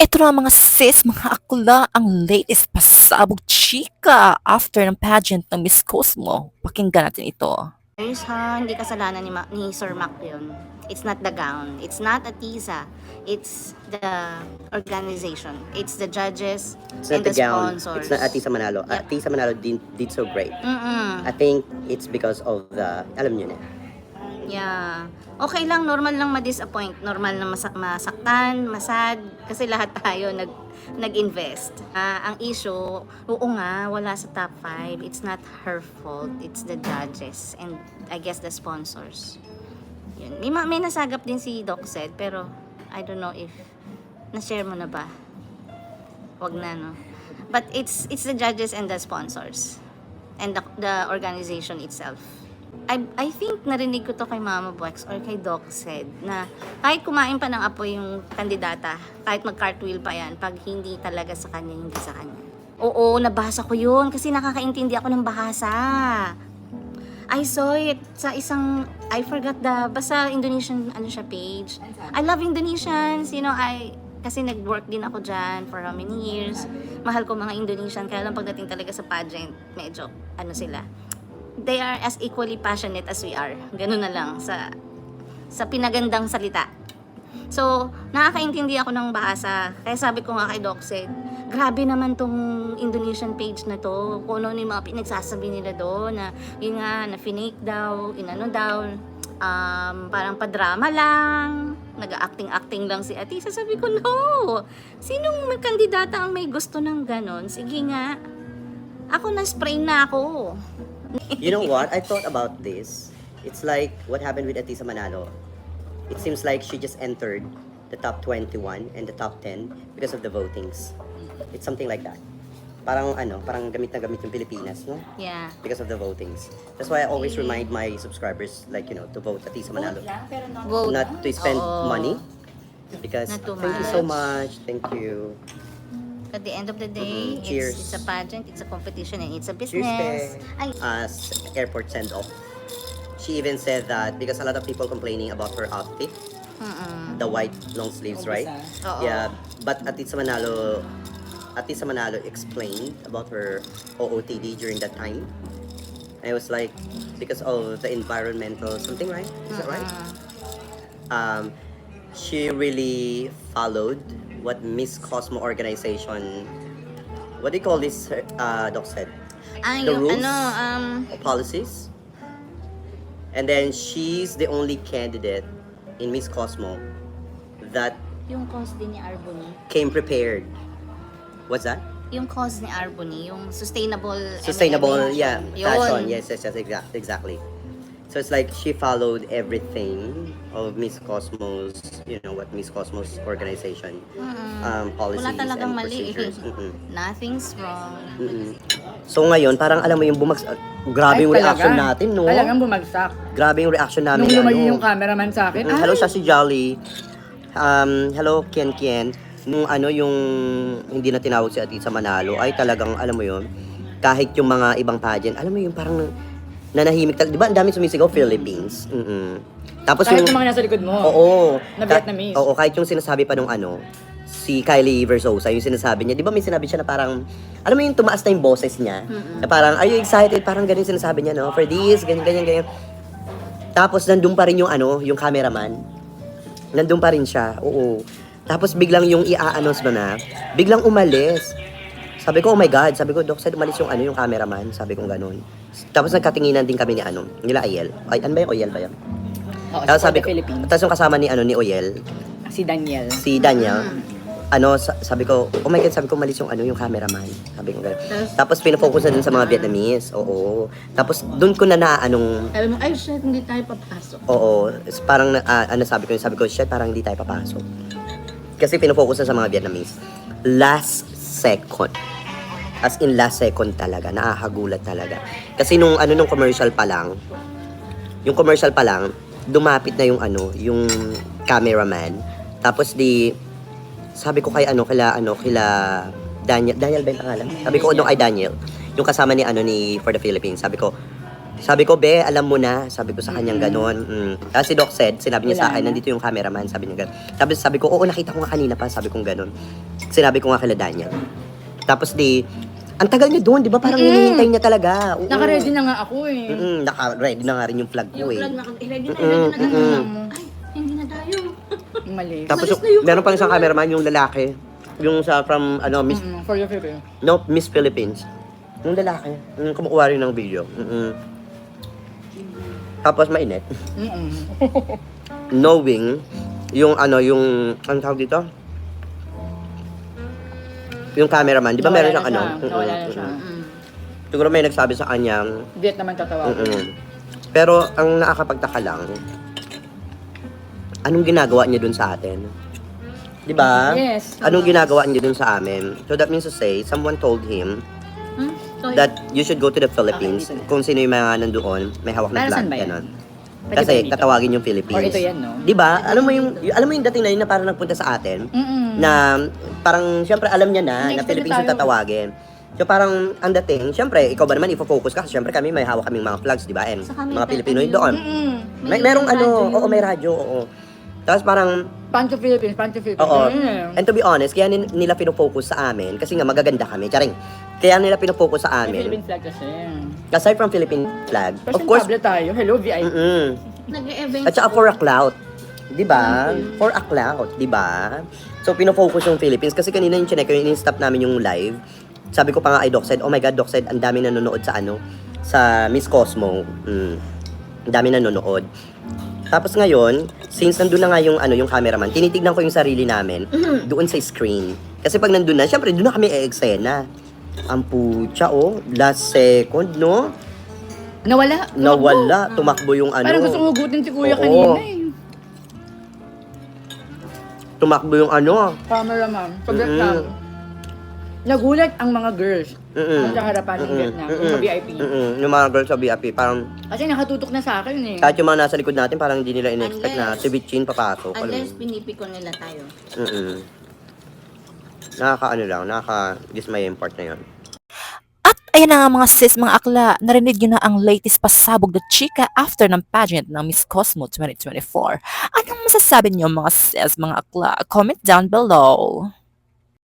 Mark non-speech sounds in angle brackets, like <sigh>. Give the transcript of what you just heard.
Ito na mga sis, mga akla, ang latest pasabog chika after ng pageant ng Miss Cosmo. Pakinggan natin ito. Ayos ha, hindi kasalanan ni, Ma- ni Sir Mac yun. It's not the gown. It's not Atisa. It's the organization. It's the judges It's and not the, the gown. sponsors. It's not Atisa Manalo. Yeah. Atisa Manalo did, did so great. Mm-mm. I think it's because of the, alam niyo na. Yeah. Okay lang, normal lang ma-disappoint. Normal na masak masaktan, masad. Kasi lahat tayo nag nag-invest. Ah, ang issue, oo nga, wala sa top 5. It's not her fault. It's the judges and I guess the sponsors. Yun. May, ma- may nasagap din si Doc said, pero I don't know if na-share mo na ba? Wag na, no? But it's it's the judges and the sponsors and the, the organization itself. I, I think narinig ko to kay Mama Buex or kay Doc said na kahit kumain pa ng apoy yung kandidata, kahit mag-cartwheel pa yan, pag hindi talaga sa kanya, hindi sa kanya. Oo, nabasa ko yun kasi nakakaintindi ako ng bahasa. I saw it sa isang, I forgot the, basta Indonesian, ano siya, page. I love Indonesians, you know, I, kasi nag-work din ako dyan for how many years. Mahal ko mga Indonesian, kaya lang pagdating talaga sa pageant, medyo, ano sila, they are as equally passionate as we are. Ganun na lang sa sa pinagandang salita. So, nakakaintindi ako ng bahasa. Kaya sabi ko nga kay Doc said, grabe naman tong Indonesian page na to. Kung ano yung mga pinagsasabi nila doon na yun nga, na finake daw, inano daw, um, parang padrama lang, nag-acting-acting lang si Atisa. Sabi ko, no! Sinong kandidata ang may gusto ng ganon? Sige nga. Ako na spray na ako. <laughs> You know what? I thought about this. It's like what happened with Atisa Manalo. It seems like she just entered the top 21 and the top 10 because of the votings. It's something like that. Parang ano, parang gamit na gamit yung Pilipinas, no? Yeah. Because of the votings. That's why I always remind my subscribers, like, you know, to vote Atisa Manalo. Vote. Not to spend Oo. money. Because Not too thank you so much. much. Thank you. At the end of the day, Mhm. Cheers. It's, it's a pageant, it's a competition, and it's a business. te. Ay, as airport send off. She even said that because a lot of people complaining about her outfit, mm the white long sleeves, right? Oo. Yeah, but Atisa Manalo, Atisa Manalo explained about her OOTD during that time. And I was like, because of the environmental something, right? Is that right? Um, she really followed what Miss Cosmo organization, what do you call this, uh, Doc said? Ah, The rules? ano, um, policies. And then she's the only candidate in Miss Cosmo that yung cause din ni Arbony. came prepared. What's that? Yung cause ni Arbony, yung sustainable Sustainable, yeah, fashion. Yes, yes, yes, exact, exactly. So it's like she followed everything of Miss Cosmos, you know, what Miss Cosmos organization Mm-mm. um, policies Wala talagang and mali. eh. procedures. <laughs> Mm-mm. Nothing's wrong. Mm-mm. So ngayon, parang alam mo yung bumags... Grabe yung reaction natin, no? Talagang bumagsak. Grabe yung reaction namin. Nung lumayo ano. yung cameraman sa akin, Mm, hello, siya si Jolly. Um, hello, Ken Ken. Nung ano yung hindi na tinawag si Atisa Manalo, ay talagang, alam mo yun, kahit yung mga ibang pageant, alam mo yung parang nanahimik talaga. Di ba ang dami sumisigaw? Philippines. Mm-mm. Tapos kahit yung... yung mga nasa likod mo. Oo. Na Ka- Vietnamese. Oo, kahit yung sinasabi pa nung ano, si Kylie Versosa, yung sinasabi niya, di ba may sinabi siya na parang, alam mo yung tumaas na yung boses niya? Na parang, are you excited? Parang ganun yung sinasabi niya, no? For this, ganyan, ganyan, ganyan. Tapos nandun pa rin yung ano, yung cameraman. Nandun pa rin siya, oo. Tapos biglang yung i-announce mo na, biglang umalis. Sabi ko, oh my God. Sabi ko, Doc, said umalis yung ano, yung cameraman. Sabi ko ganun. Tapos nagkatinginan din kami ni ano, nila Ayel. Ay, ano ba yung Oyel ba yan? Oo, Tapos sa sabi ko, Philippines. tapos yung kasama ni ano ni Oyel, Si Daniel. si Daniel, ano, sa- sabi ko, oh my God, sabi ko, malis yung ano, yung cameraman. Sabi ko gano'n. Tapos pinafocus na dun sa mga Vietnamese, oo. Tapos dun ko na na, anong, Sabi mo, ay shit, hindi tayo papasok. oo, is parang, na- ah, ano sabi ko, sabi ko, shit, parang hindi tayo papasok. Kasi pinafocus na sa mga Vietnamese. Last second. As in last second talaga, nakakagulat talaga. Kasi nung ano nung commercial pa lang, yung commercial pa lang, dumapit na yung ano, yung cameraman. Tapos di sabi ko kay ano, kila ano, kila Daniel, Daniel ba yung pangalan? Sabi ko nung ay Daniel, yung kasama ni ano ni For the Philippines. Sabi ko, sabi ko, be, alam mo na. Sabi ko sa kanyang ganon. Mm. Tapos si Doc said, sinabi niya sa Wala akin, na. nandito yung cameraman. Sabi niya ganon. Tapos sabi ko, oo, nakita ko nga kanina pa. Sabi kong ganon. Sinabi ko nga kila Daniel. Tapos di, ang tagal niya doon, di ba? Parang Mm-mm. hinihintay niya talaga. Oo. Naka-ready na nga ako eh. Mm-mm, naka-ready na nga rin yung flag ko Yung eh. flag na, eh, ready na, ready na, ready na. Ay, hindi na tayo. <laughs> Mali. Tapos Malis yung, na yung meron pang isang camera. cameraman, yung lalaki. Yung sa from, ano, Miss, Mm, for the Philippines. no, Miss Philippines. Yung lalaki. Yung kumukuha rin ng video. Mm-mm. Tapos mainit. Mm-mm. <laughs> Knowing, yung ano, yung, anong tawag dito? Yung cameraman, di ba meron siyang ano? Nawala na siya. Mm-mm. Mm. Siguro may nagsabi sa kanyang, Viet naman tatawag. mm Pero ang nakakapagtaka lang, anong ginagawa niya dun sa atin? Di ba? Yes. Anong ginagawa niya dun sa amin? So that means to say, someone told him Hmm? So, that you should go to the Philippines. Okay, dito na. kung sino yung mga nandoon, may hawak na Para flag. saan ba yan? Ganon. Pwede Kasi ba dito? tatawagin yung Philippines. Or ito yan, no? Di ba? Alam mo yung y- alam mo yung dating na yun na parang nagpunta sa atin Mm-mm. na parang syempre alam niya na na Next Philippines yung tayo. tatawagin. So parang ang dating, syempre ikaw ba naman ifo-focus ka kasi syempre kami may hawak kaming mga flags, di ba? And Saka may mga pe- Pilipino yun yun? doon. Mm-mm. May May merong ano, radyo yun. oo, may radyo, oo. Tapos parang Pancho Philippines, Pancho Philippines. Oo. Mm. And to be honest, kaya nin- nila pinofocus sa amin kasi nga magaganda kami. Charing. Kaya nila pinofocus sa May amin. Philippine flag kasi. Aside from Philippine flag, First of course, tayo. Hello, VIP. mm Nag-event. At saka for a clout. Di ba? For a clout, di ba? So, pinofocus yung Philippines. Kasi kanina yung chinek, yung in-stop namin yung live. Sabi ko pa nga ay Doc said, oh my God, Doc said, ang dami nanonood sa ano, sa Miss Cosmo. Mm. Ang dami nanonood. Tapos ngayon, since nandun na nga yung, ano, yung cameraman, tinitignan ko yung sarili namin doon sa screen. Kasi pag nandun na, syempre, doon na kami e-eksena. Ang putya, oh. Last second, no? Nawala. Nawala. Tumakbo yung ano. Parang gusto kong hugutin si Kuya Oo. kanina eh. Tumakbo yung ano. Cameraman. Sa Mm-mm. Vietnam. Nagulat ang mga girls. Mm-mm. Ang sa harapan ng Mm-mm. Vietnam. Mm-mm. Sa VIP. Mm-mm. Yung mga girls sa VIP, parang Kasi nakatutok na sa akin eh. kahit yung mga nasa likod natin, parang hindi nila in-expect na Unless- si Vichin papasok. Alam Unless pinipiko nila tayo. Mm-mm. Nakaka ano lang, nakaka-dismay yung part na yun. At ayan na nga mga sis, mga akla, narinig nyo na ang latest pasabog na chika after ng pageant ng Miss Cosmo 2024. Anong masasabi nyo mga sis, mga akla? Comment down below.